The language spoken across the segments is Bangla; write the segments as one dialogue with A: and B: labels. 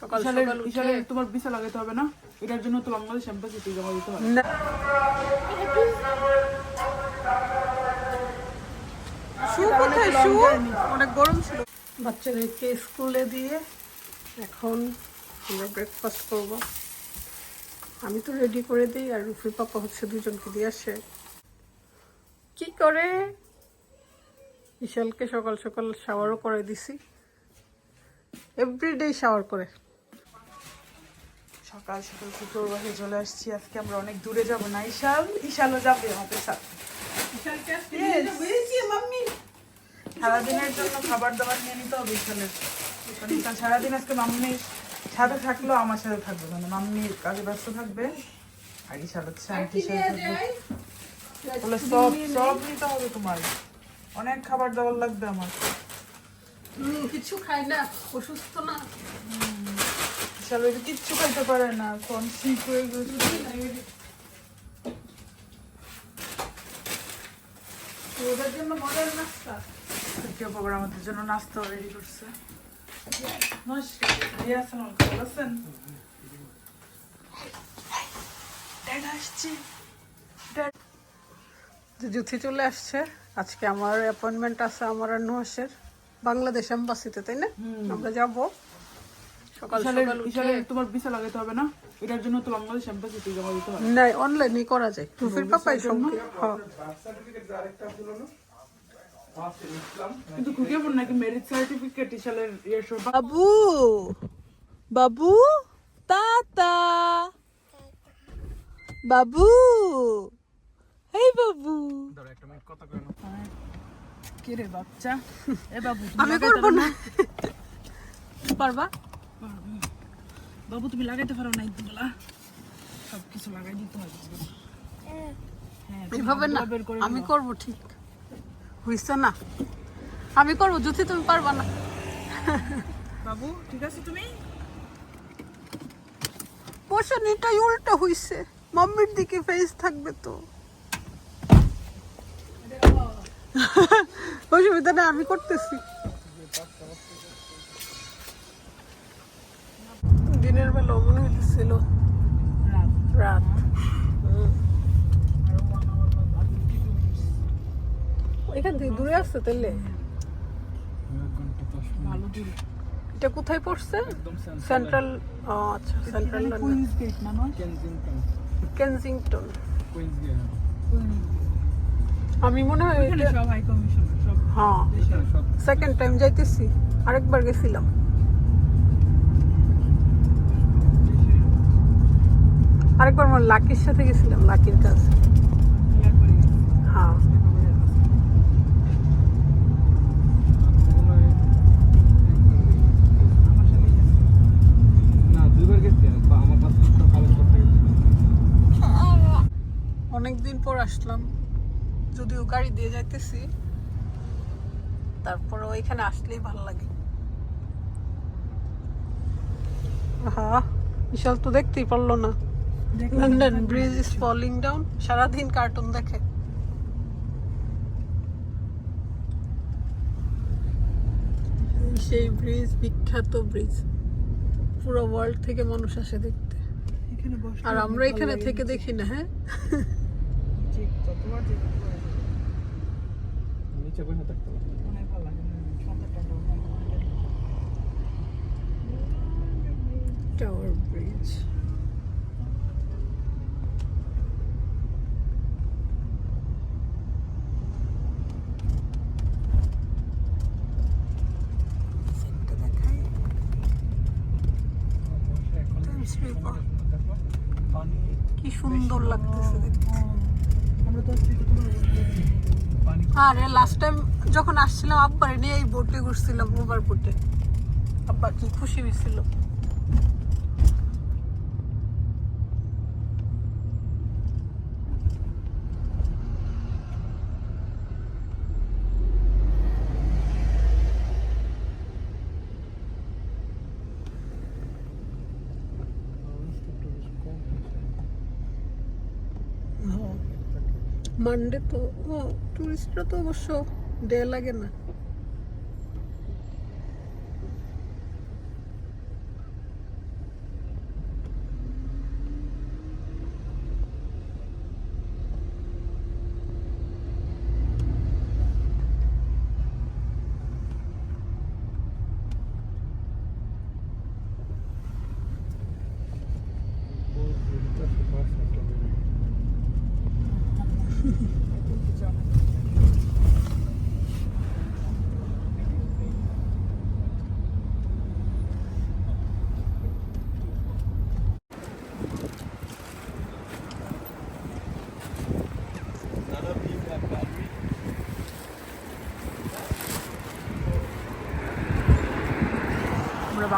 A: সকাল সকাল উঠে
B: তোমার ভিসা লাগাতে হবে না? এটার জন্য তো বাংলাদেশ এম্বাসিতে জমা দিতে হবে।
A: শু কোথায় শু? অনেক গরম ছিল। বাচ্চাদেরকে স্কুলে দিয়ে এখন আমরা ব্রেকফাস্ট করব। আমি তো রেডি করে দিই আর রুফি পাপা হচ্ছে দুজনকে দিয়ে আসে। কি করে? বিশালকে সকাল সকাল শাওয়ারও করে দিছি। এভরিডে শাওয়ার করে।
B: সকাল সকাল কুকুর বাসে চলে আসছি। আজকে আমরা অনেক দূরে যাব না। ইশাল ইশালও যাবে আমাদের সাথে। সারাদিনের জন্য খাবার দাবার নিয়ে নিতে হবে ইশালের ইশাল সারাদিন আজকে মাম্মির সাথে থাকলেও আমার সাথে থাকবে মানে মাম্মির কাজে ব্যস্ত থাকবে। আর ইশাল হচ্ছে আন্টির সাথে থাকবে। বলে সব সব নিতে হবে তোমার। অনেক খাবার দাবার লাগবে আমার।
A: কিছু খাই না অসুস্থ না।
B: ওই যে কিচ্ছু খাইতে পারে না কোন শীত হয়ে গেছে।
A: ওদের জন্য মজার নাস্তা।
B: কেউ বাবার আমাদের জন্য নাস্তা রেডি করছে। নমস্কার ভাইয়া আসসালাম ভালো আছেন? ড্যাড আসছে। ড্যাড
A: জুথি চলে আসছে আজকে আমার অ্যাপয়েন্টমেন্ট আছে আমার আর নুহাসের বাংলাদেশ এম্বাসিতে তাই না? আমরা যাব। সকাল সকাল উঠে
B: তোমার ভিসা লাগাতে হবে না? এটার জন্য তো বাংলাদেশ এম্বাসিতে জমা দিতে হবে।
A: নাই অনলাইনই করা যায়। রুফির পাপাই সঙ্গে হ্যাঁ
B: কিন্তু খুঁজে পড় নাকি মেরিট সার্টিফিকেট ইশালের ইয়ে
A: বাবু! বাবু! তাতা! বাবু! এই বাবু!
B: কে রে বাচ্চা? এ বাবু
A: আমি করব না। পারবা?
B: বাবু তুমি লাগাইতে পারো না এইগুলা সব কিছু লাগাই দিতে হবে। হ্যাঁ
A: এভাবে না আমি। করব ঠিক। হইছে না। আমি করব যদি তুমি পারবা না।
B: বাবু ঠিক আছে তুমি?
A: বসানিটাই উল্টা হইছে। মাম্মির দিকে ফেস থাকবে তো। অসুবিধা নেই আমি করতেছি। দিনের বেলা মনে হইতেছিল
B: রাত
A: এখান থেকে দূরে আসছে তাহলে এটা কোথায় পড়ছে সেন্ট্রাল আচ্ছা সেন্ট্রাল লন্ডন
B: কুইন্স গেট না নয়
A: কেনজিংটন আমি মনে হয় হ্যাঁ সেকেন্ড টাইম যাইতেছি আরেকবার গেছিলাম আরেকবার আমার লাকির সাথে গেছিলাম, লাকির কাছে। হ্যাঁ। অনেকদিন পর আসলাম, যদিও গাড়ি দিয়ে যাইতেছি। তারপর ওইখানে আসলেই ভালো লাগে। হ্যাঁ বিশাল তো দেখতেই পারল না। London bridge is falling down সারাদিন কার্টুন দেখে। সেই ব্রিজ বিখ্যাত ব্রিজ পুরো ওয়ার্ল্ড থেকে মানুষ আসে দেখতে। আর আমরা এখানে থেকে। দেখি না হ্যাঁ?
B: অনেক ভালো লাগে। সন্ধ্যার টাইমটা অনেক ভালো লাগে।
A: টাওয়ার ব্রিজ কি সুন্দর লাগতেছে দেখতে। আরে লাস্ট টাইম যখন আসছিলাম আব্বারে নিয়ে এই বোটে ঘুরছিলাম ওভার বোটে আব্বা কি খুশি হয়েছিল। মানডে তো ও টুরিস্টরা তো অবশ্য ডে লাগে না।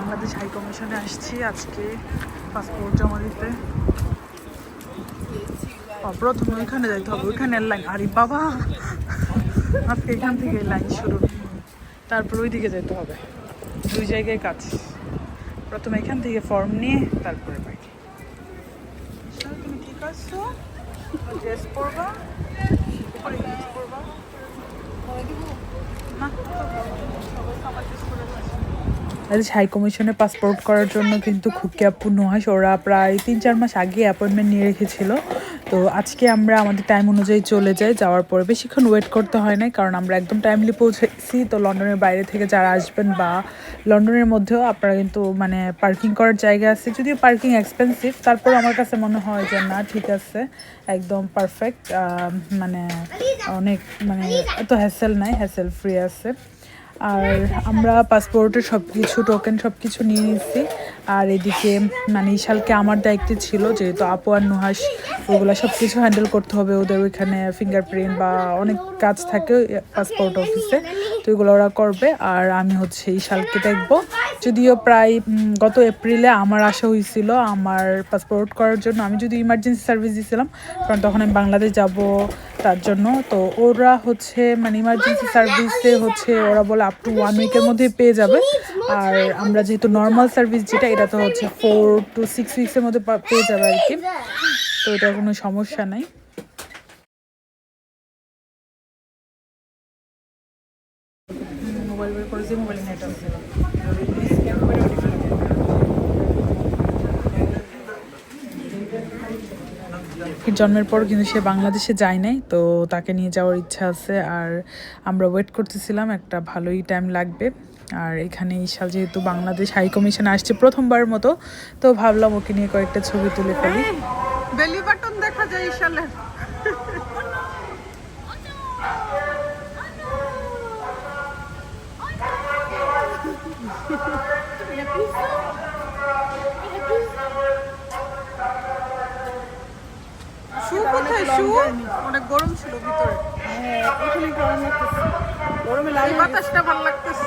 B: বাংলাদেশ হাই কমিশনে আসছি আজকে পাসপোর্ট জমা দিতে। প্রথমে ওইখানে যাইতে হবে, ওইখানে লাইন আরে বাবা! আজকে এখান থেকে লাইন শুরু। তারপর ওইদিকে যেতে হবে। দুই জায়গায় কাজ। প্রথমে এখান থেকে ফর্ম নিয়ে তারপরে তুমি কি করছ ড্রেস পরবা হাই কমিশনে পাসপোর্ট করার জন্য কিন্তু খুবকে আপু নুহাস ওরা প্রায় তিন, চার মাস আগে অ্যাপয়েন্টমেন্ট নিয়ে রেখেছিল। তো আজকে আমরা আমাদের টাইম অনুযায়ী চলে যাই। যাওয়ার পরে বেশিক্ষণ ওয়েট করতে হয় না কারণ আমরা একদম টাইমলি পৌঁছেছি। তো লন্ডনের বাইরে থেকে যারা আসবেন বা লন্ডনের মধ্যেও আপনারা কিন্তু মানে পার্কিং করার জায়গা আছে। যদিও পার্কিং এক্সপেন্সিভ তারপর আমার কাছে মনে হয় যে না, ঠিক আছে, একদম পারফেক্ট মানে অনেক মানে এত হ্যাসেল নাই হ্যাসেল ফ্রি আছে। আর আমরা পাসপোর্টের সব কিছু টোকেন সব কিছু নিয়ে নিচ্ছি আর এদিকে মানে ইশালকে আমার দায়িত্বে ছিল, যেহেতু আপু আর নুহাস ওগুলো সব কিছু হ্যান্ডেল করতে হবে, ওদের ওইখানে ফিঙ্গারপ্রিন্ট বা অনেক কাজ থাকে পাসপোর্ট অফিসে তো এগুলো ওরা করবে। আর আমি হচ্ছে ইশালকে দেখব। যদিও প্রায় গত এপ্রিলে আমার আসা হয়েছিল আমার পাসপোর্ট করার জন্য। আমি যদি ইমার্জেন্সি সার্ভিস দিয়েছিলাম কারণ তখন আমি বাংলাদেশ যাব তার জন্য। তো ওরা হচ্ছে মানে ইমার্জেন্সি সার্ভিসে হচ্ছে ওরা বলে আপ টু ওয়ান উইকের মধ্যে পেয়ে যাবে। আর আমরা যেহেতু নর্মাল সার্ভিস যেটা, এটা তো হচ্ছে ফোর টু সিক্স উইক্সের মধ্যে পেয়ে যাবে আর কি। তো এটা কোনো সমস্যা নাই মোবাইল বের করেছি মোবাইল নেট আছে এর জন্মের পর কিন্তু সে বাংলাদেশে যায় নাই, তো তাকে নিয়ে যাওয়ার ইচ্ছা আছে। আর আমরা ওয়েট করতেছিলাম, একটা ভালোই টাইম লাগবে। আর এখানে ঈশাল যেহেতু বাংলাদেশ হাই কমিশন আসছে প্রথমবার মতো, তো ভাবলাম ওকে নিয়ে কয়েকটা ছবি তুলে ফেলি।
A: বেলি বাটন দেখা যায় ইশালের কোথায় অনেক গরম ছিল ভিতরে।
B: গরমে
A: এই বাতাসটা ভালো লাগতেছে।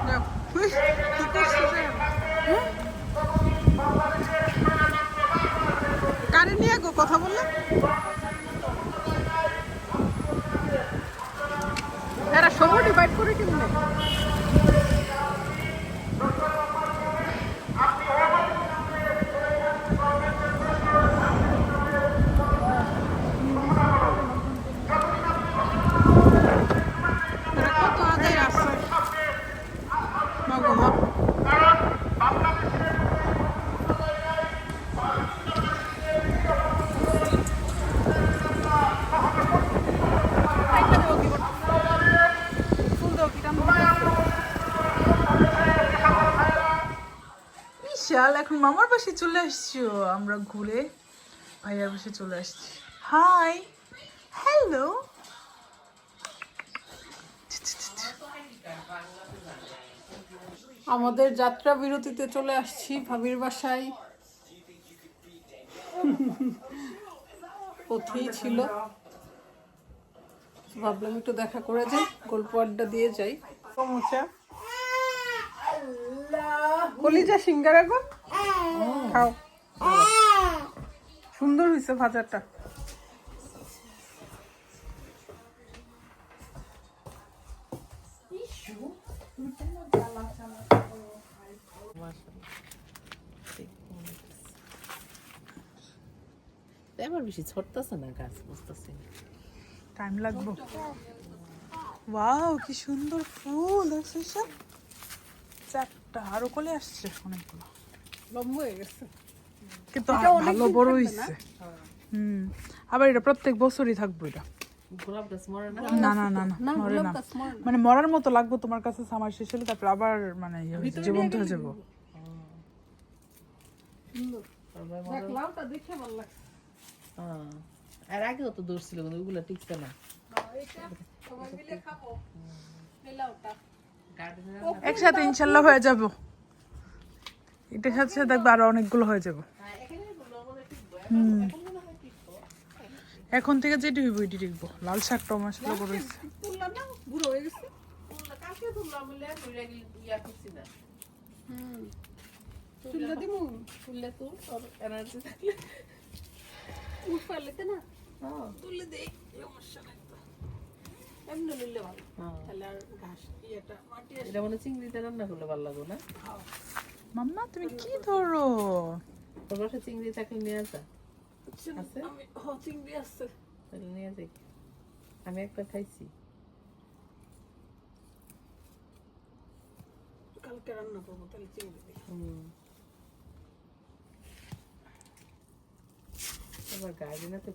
A: হ্যাঁ? কারে নিয়ে গো কথা বললে? সময় ডিভাইড করে কেমনে এরা কত আগে আসছে মা গো মা
B: বিশাল এখন মামার বাসে চলে আসছো। আমরা ঘুরে ভাইয়ার বাসে চলে আসছি। হাই। হ্যালো।
A: আমাদের যাত্রা বিরতিতে চলে আসছি ভাবির বাসায়। পথেই ছিল। ভাবলাম একটু দেখা করে যাই গল্প আড্ডা দিয়ে যাই। সমুচা কলিজা সিঙ্গারা গো? খাও। সুন্দর হয়েছে ভাজাটা।
C: এবার বেশি ছড়তেছে না গাছ বুঝতেছি
B: টাইম লাগবে। ওয়াও কি সুন্দর ফুল আছে সব? আরও কলে আসছে অনেকগুলো।
A: লম্বা হয়ে গেছে।
B: কিন্তু ভালো বড় হইছে। হুম। আবার এটা প্রত্যেক বছরই থাকবে এটা।
C: না?
B: না না না মরে। মানে মরার মতো লাগবে তোমার কাছে সামার শেষ হলে তারপর আবার মানে ইয়ে জীবন্ত হয়ে যাব।
C: হ্যাঁ। আর আগেও তো দৌড় ছিল কিন্তু ওইগুলো টিকছে না।
B: একসাথে ইনশাল্লাহ হয়ে যাব। এটার সাথে সাথে দেখব আরও অনেকগুলো হয়ে যাবে। এখন থেকে যেটি হইব, এটি দেখব লাল শাকটা
A: না হুম। তুললে এমনি নিলে ভালো।
C: হ্যাঁ
A: তাহলে আর ঘাস ইয়েটা মাটি আসে
C: এটা মানে চিংড়িতে রান্না করলে ভালো লাগবে না?
B: মাম্মা তুমি কি ধরো?
C: তোর বাসায় চিংড়ি থাকলে নিয়ে আসা? আছে?
A: আমি হ চিংড়ি আসছে
C: তাহলে নিয়ে যাই। আমি একটা খাইছি।
A: কালকে রান্না করব তাহলে চিংড়ি দিয়ে।
C: হুম। এবার গার্ডেনে তো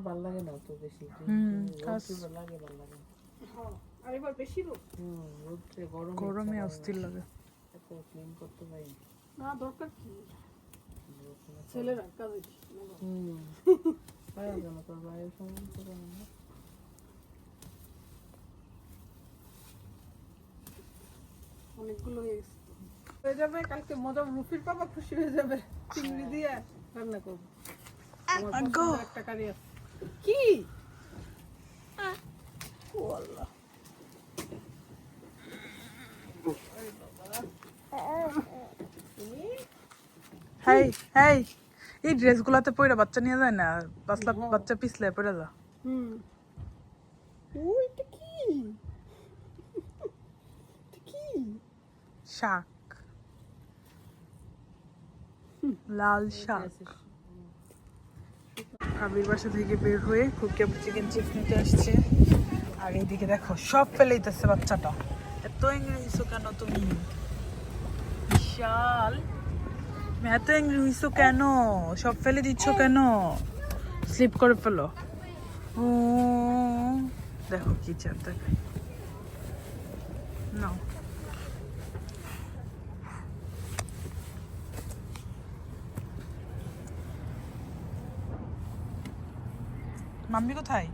C: ভালো লাগে না তো বেশি।
B: হুম, কাজ।
C: ভালো লাগে ভালো লাগে। না।
A: হ্যাঁ
C: গরম
B: গরমে অস্থির লাগে।
C: ক্লিন করতে পারি না।
A: না দরকার কি? ছেলেরা কাজে
C: হুম। পারা গেল তোর বাইরের সময় তো না।
A: অনেকগুলো হয়ে গেছে। হয়ে যাবে কালকে মজা রুফির বাবা খুশি হয়ে যাবে। চিংড়ি দিয়ে। রান্না করব। আমার একটা কারি আছে। কি? ও আল্লাহ।
B: হাই হাই এই ড্রেসগুলাতে পরে বাচ্চা নিয়ে যায় না পাঁচলা বাচ্চা পিছলে পরে যা।
A: হুম। ওইটা কি? কি?
B: শাক। লাল শাক। আবির বাসা থেকে বের হয়ে খুবকে চিকেন চিপস নিতে আসছে। আর এইদিকে দেখো, সব ফেলেইতেছে বাচ্চাটা। এত এঙ্গ্রি হইছো কেন তুমি? বিশাল। এত এঙ্গ্রি হইছো কেন? সব ফেলে দিচ্ছ কেন? স্লিপ করে ফেলো। ও দেখো কি চাপ দেখাই নাও। মাম্মি কোথায়?